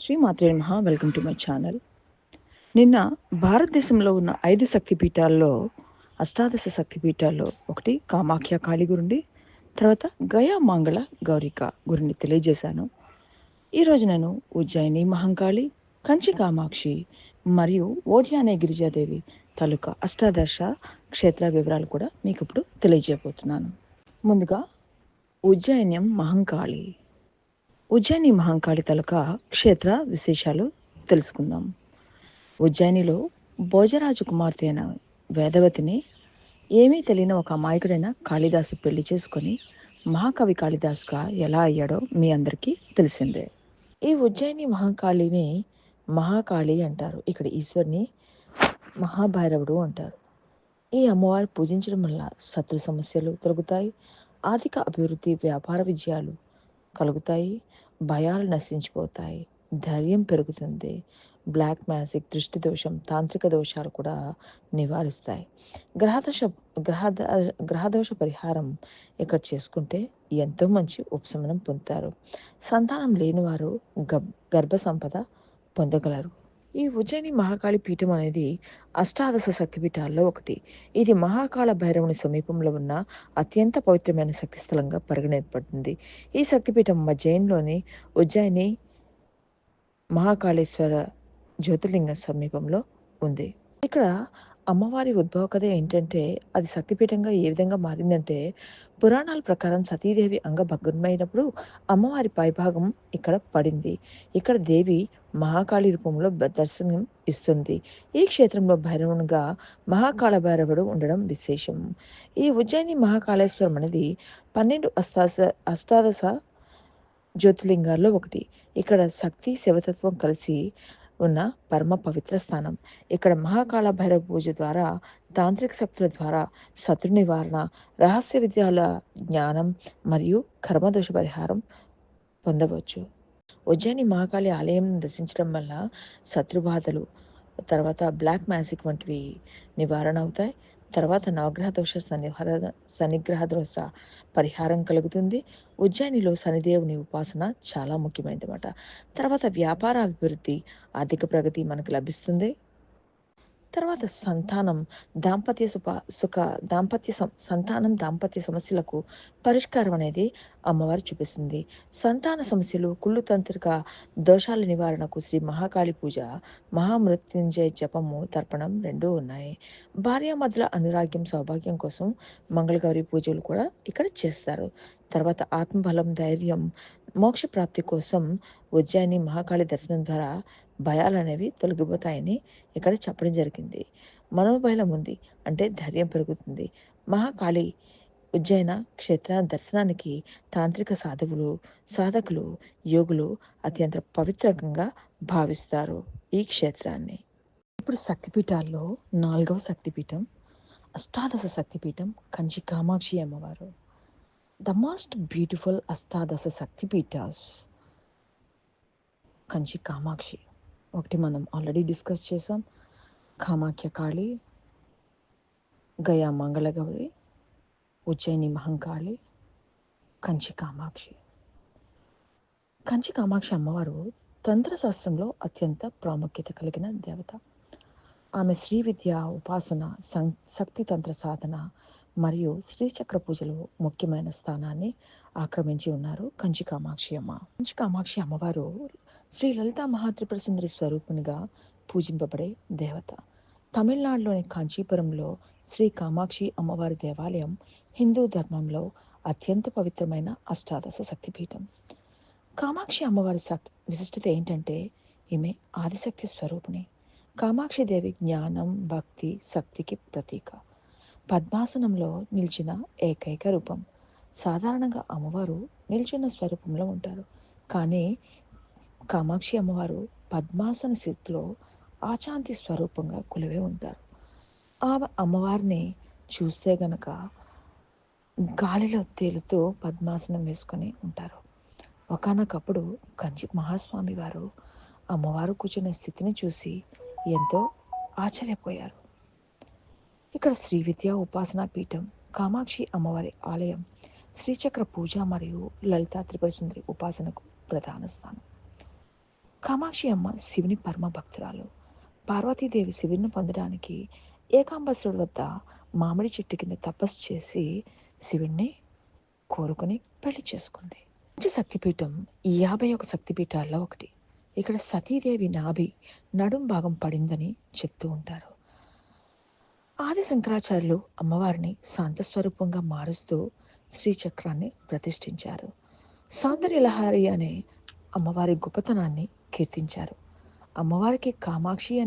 శ్రీ శ్రీమాత్రే మహా welcome to my channel నిన్న భారతదేశంలో ఉన్న ఐదు శక్తిపీఠాల్లో అష్టాదశ శక్తిపీఠాల్లో ఒకటి కామాఖ్య కాళి గురుండి తర్వాత గయా మంగళ గౌరిక గురిని తెలియజేశాను. ఈరోజు నేను ఉజ్జయిని మహంకాళి కంచి కామాక్షి మరియు ఓటి గిరిజాదేవి తాలూకా అష్టాదశ క్షేత్ర వివరాలు కూడా మీకు ఇప్పుడు తెలియజేయబోతున్నాను. ముందుగా ఉజ్జయిన్యం మహంకాళి. ఉజ్జయిని మహంకాళి తాలూకా క్షేత్ర విశేషాలు తెలుసుకుందాం. ఉజ్జయినిలో భోజరాజు కుమార్తె అయిన వేదవతిని ఏమీ తెలియని ఒక అమాయకుడైన కాళిదాసు పెళ్ళి చేసుకొని మహాకవి కాళిదాసుగా ఎలా అయ్యాడో మీ అందరికీ తెలిసిందే. ఈ ఉజ్జయిని మహాకాళిని మహాకాళి అంటారు. ఇక్కడ ఈశ్వరిని మహాభైరవుడు అంటారు. ఈ అమ్మవారు పూజించడం వల్ల శత్రు సమస్యలు తొలగుతాయి ఆర్థిక అభివృద్ధి వ్యాపార విజయాలు కలుగుతాయి భయాలు నశించిపోతాయి. ధైర్యం పెరుగుతుంది. బ్లాక్ మ్యాజిక్ దృష్టి దోషం తాంత్రిక దోషాలు కూడా నివారిస్తాయి. గ్రహదోష గ్రహ గ్రహదోష పరిహారం ఇక్కడ చేసుకుంటే ఎంతో మంచి ఉపశమనం పొందుతారు. సంతానం లేనివారు గబ్ గర్భ సంపద పొందగలరు. ఈ ఉజ్జయిని మహాకాళి పీఠం అనేది అష్టాదశ శక్తిపీఠాల్లో ఒకటి. ఇది మహాకాళ భైరవుని సమీపంలో ఉన్న అత్యంత పవిత్రమైన శక్తి స్థలంగా పరిగణింపబడింది. ఈ శక్తిపీఠం మధ్యయంలోని ఉజ్జయిని మహాకాళేశ్వర జ్యోతిర్లింగ సమీపంలో ఉంది. ఇక్కడ అమ్మవారి ఉద్భవ కథ ఏంటంటే అది శక్తిపీఠంగా ఏ విధంగా మారిందంటే పురాణాల ప్రకారం సతీదేవి అంగ భగ్నమైనప్పుడు అమ్మవారి పైభాగం ఇక్కడ పడింది. ఇక్కడ దేవి మహాకాళి రూపంలో దర్శనం ఇస్తుంది. ఈ క్షేత్రంలో భైరవునిగా మహాకాళ భైరవుడు ఉండడం విశేషం. ఈ ఉజ్జయిని మహాకాళేశ్వరం అనేది పన్నెండు అష్టాదశ అష్టాదశ జ్యోతిర్లింగాల్లో ఒకటి. ఇక్కడ శక్తి శివతత్వం కలిసి ఉన్న పరమ పవిత్ర స్థానం. ఇక్కడ మహాకాళ భైరవ పూజ ద్వారా తాంత్రిక శక్తుల ద్వారా శత్రు నివారణ రహస్య విద్యాల జ్ఞానం మరియు కర్మదోష పరిహారం పొందవచ్చు. ఉజ్జయిని మహాకాళి ఆలయం దర్శించడం వల్ల శత్రుబాధలు తర్వాత బ్లాక్ మ్యాజిక్ వంటివి నివారణ అవుతాయి. తర్వాత నవగ్రహ దోష సన్నిహర శనిగ్రహ దోష పరిహారం కలుగుతుంది. ఉజ్జయినిలో శనిదేవుని ఉపాసన చాలా ముఖ్యమైనది అన్నమాట తర్వాత వ్యాపార అభివృద్ధి ఆర్థిక ప్రగతి మనకు లభిస్తుంది. తర్వాత సంతానం దాంపత్య సుప సుఖ దాంపత్య సంతానం దాంపత్య సమస్యలకు పరిష్కారం అనేది అమ్మవారు చూపిస్తుంది. సంతాన సమస్యలు కుళ్ళు తంత్రిక దోషాల నివారణకు శ్రీ మహాకాళి పూజ మహామృత్యుంజయ జపము తర్పణం రెండూ ఉన్నాయి. భార్యామధుల అనురాగ్యం సౌభాగ్యం కోసం మంగళగౌరి పూజలు కూడా ఇక్కడ చేస్తారు. తర్వాత ఆత్మబలం ధైర్యం మోక్ష ప్రాప్తి కోసం ఉజ్జయిని మహాకాళి దర్శనం ద్వారా భయాలు అనేవి తొలగిపోతాయని ఇక్కడ చెప్పడం జరిగింది. మనోబలం ఉంది. అంటే ధైర్యం పెరుగుతుంది. మహాకాళి ఉజ్జయిన క్షేత్ర దర్శనానికి తాంత్రిక సాధువులు సాధకులు యోగులు అత్యంత పవిత్రంగా భావిస్తారు ఈ క్షేత్రాన్ని. ఇప్పుడు శక్తిపీఠాల్లో నాలుగవ శక్తిపీఠం అష్టాదశ శక్తిపీఠం కంచి కామాక్షి అమ్మవారు. ద మోస్ట్ బ్యూటిఫుల్ అష్టాదశ శక్తిపీఠాస్ కంచి కామాక్షి. ఒకటి మనం ఆల్రెడీ డిస్కస్ చేసాం. కామాఖ్య కాళి గయా మంగళగౌరి ఉజ్జయిని మహంకాళి కంచి కామాక్షి కంచి కామాక్షి అమ్మవారు తంత్రశాస్త్రంలో అత్యంత ప్రాముఖ్యత కలిగిన దేవత. ఆమె శ్రీ విద్య ఉపాసన సం శక్తి తంత్ర సాధన మరియు శ్రీచక్ర పూజలు ముఖ్యమైన స్థానాన్ని ఆక్రమించి ఉన్నారు కంచి కామాక్షి అమ్మ. కంచి కామాక్షి అమ్మవారు శ్రీ లలితా మహాత్రిపుర సుందరి స్వరూపునిగా పూజింపబడే దేవత. తమిళనాడులోని కాంచీపురంలో శ్రీ కామాక్షి అమ్మవారి దేవాలయం హిందూ ధర్మంలో అత్యంత పవిత్రమైన అష్టాదశ శక్తిపీఠం. కామాక్షి అమ్మవారి విశిష్టత ఏంటంటే ఈమె ఆదిశక్తి స్వరూపిణి. కామాక్షి దేవి జ్ఞానం భక్తి శక్తికి ప్రతీక. పద్మాసనంలో నిలిచిన ఏకైక రూపం. సాధారణంగా అమ్మవారు నిల్చున్న స్వరూపంలో ఉంటారు. కానీ కామాక్షి అమ్మవారు పద్మాసన స్థితిలో ఆచాంతి స్వరూపంగా కొలివే ఉంటారు. ఆ అమ్మవారిని చూస్తే గనక గాలిలో తేలుతూ పద్మాసనం వేసుకొని ఉంటారు. ఒకనొకప్పుడు కంచి మహాస్వామి వారు అమ్మవారు కూర్చునే స్థితిని చూసి ఎంతో ఆశ్చర్యపోయారు. ఇక్కడ శ్రీ విద్యా ఉపాసనా పీఠం కామాక్షి అమ్మవారి ఆలయం శ్రీచక్ర పూజ మరియు లలితా త్రిపురసుందరి ఉపాసనకు ప్రధాన స్థానం. కామాక్షి అమ్మ శివుని పరమ భక్తురాలు పార్వతీదేవి శివుని పొందడానికి ఏకాంబసుడు వద్ద మామిడి చెట్టు కింద తపస్సు చేసి శివుణ్ణి కోరుకుని పెళ్ళి చేసుకుంది. మంచి శక్తిపీఠం యాభై ఒక శక్తిపీఠాల్లో ఒకటి. ఇక్కడ సతీదేవి నాభి నడుం భాగం పడిందని చెప్తూ ఉంటారు. ఆది శంకరాచార్యులు అమ్మవారిని శాంతస్వరూపంగా మారుస్తూ శ్రీచక్రాన్ని ప్రతిష్ఠించారు. సౌందర్యలహారి అనే అమ్మవారి గొప్పతనాన్ని కీర్తించారు. అమ్మవారికి కామాక్షి